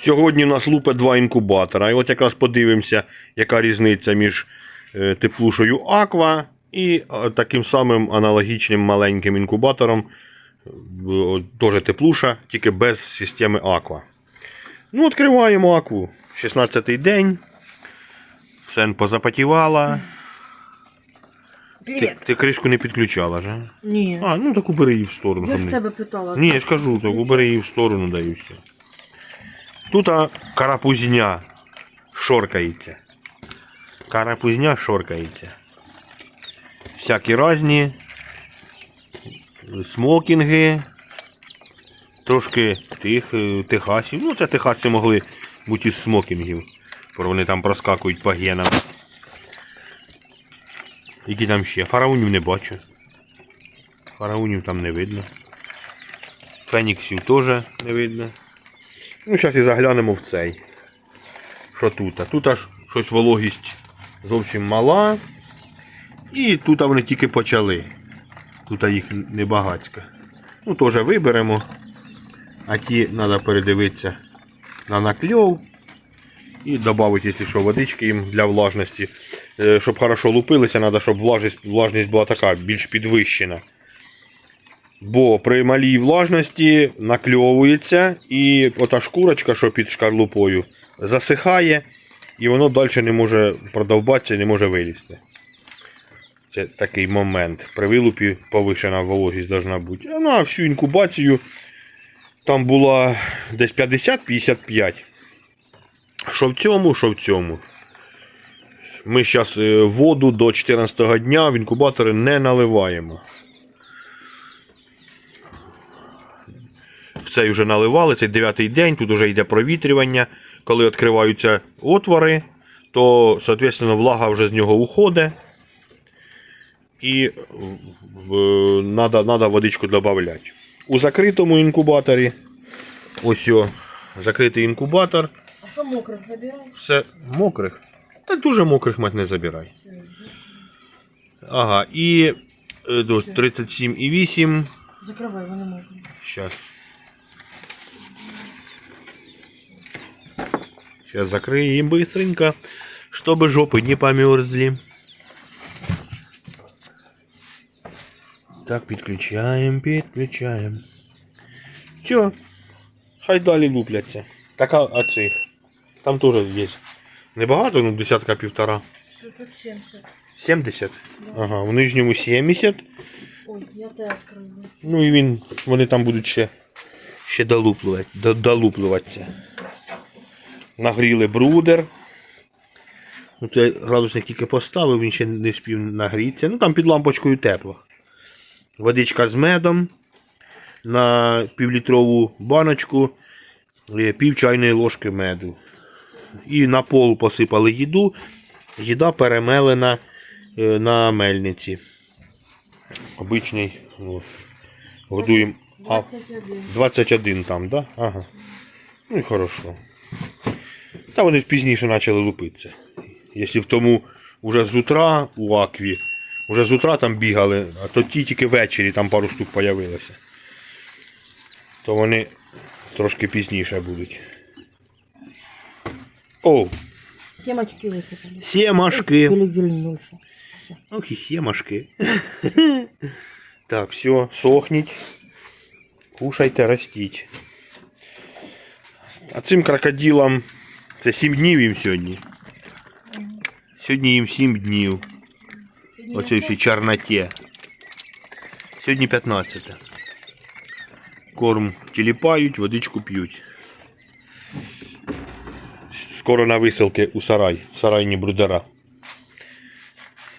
Сьогодні у нас лупе два інкубатора. І от якраз подивимося, яка різниця між е, теплушою Аква і е, таким самим аналогічним маленьким інкубатором. Е, Теж теплуша, тільки без системи Аква. Ну, відкриваємо Акву. 16-й день. Все позапотівала. Ти, ти кришку не підключала ж? а? Ні. А, ну так убери її в сторону. Я ж тебе питала. ні, я ж кажу, так убери її в сторону даю все. Тут карапузня шоркається. Карапузня шоркається. Всякі різні. Смокінги. Трошки тих, е, техасів. Ну, це техаси могли бути із смокінгів. Вони там проскакують по генам. Які там ще? Фараонів не бачу. Фараонів там не видно. Феніксів теж не видно. Ну, зараз і заглянемо в цей. Що тут? Тут аж щось вологість зовсім мала. І тут вони тільки почали. Тут їх небагацько. Ну, теж виберемо. А ті треба передивитися на накльов. І додати, якщо що, водички їм для влажності. Е, Щоб хорошо лупилися, треба, щоб влажність, влажність була така, більш підвищена. Бо при малій влажності накльовується і ота шкурочка, що під шкарлупою, засихає, і воно далі не може продовбатися, не може вилізти. Це такий момент. При вилупі повишена вологість должна бути. Ну, а всю інкубацію там була десь 50-55. Що в цьому, що в цьому. Ми зараз воду до 14 дня в інкубатори не наливаємо. В цей вже наливали, цей дев'ятий день, тут вже йде провітрювання. Коли відкриваються отвори, то, соответственно, влага вже з нього уходить. І треба водичку додати. У закритому інкубаторі, ось о, закритий інкубатор, А що мокрих забирай? все мокрих. Та дуже мокрих мать не забирай. Ага, і е, 37,8. Закривай, вони мокрі. Сейчас. Сейчас закроем быстренько, чтобы жопы не померзли. Так, підключаємо, підключаємо. Все. Хай далі лупляться. Така оцих. Там теж є. Небагато, ну десятка півтора. Що тут 70? 70. Ага, в нижньому 70. Ой, я те відкрию. Ну і він, вони там будуть ще, ще долуплювати, до- долуплюватися. Нагріли брудер. Ну, то я градусник тільки поставив, він ще не встиг нагрітися. Ну там під лампочкою тепло. Водичка з медом на півлітрову баночку, е, пів чайної ложки меду. І на пол посипали їду. Їда перемелена е, на мельниці. Обичний. От. Годуємо. А, 21. 21 там, да? Ага. Ну і хорошо. Та вони ж пізніше почали лупитися. Якщо в тому вже з утра у акві, вже з утра там бігали, а то ті тільки ввечері там пару штук появилося. То вони трошки пізніше будуть. О, Сімочки висипали. сімашки. Ох і сімашки. так, все, сохніть. Кушайте, ростіть. А цим крокодилам це 7 днів їм сьогодні. Сьогодні їм 7 днів. Оце всі чорноті. Сьогодні 15. Корм тіліпають, водичку п'ють. Скоро на висилки у сарай. Сарайні брудера.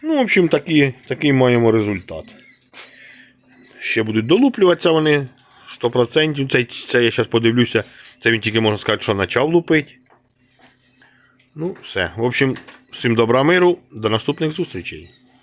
Ну, в общем, такий, такий маємо результат. Ще будуть долуплюватися вони 100%. Це, це я зараз подивлюся. Це він тільки можна сказати, що почав лупити. Ну, все. В общем, всім добра миру. До наступних зустрічей.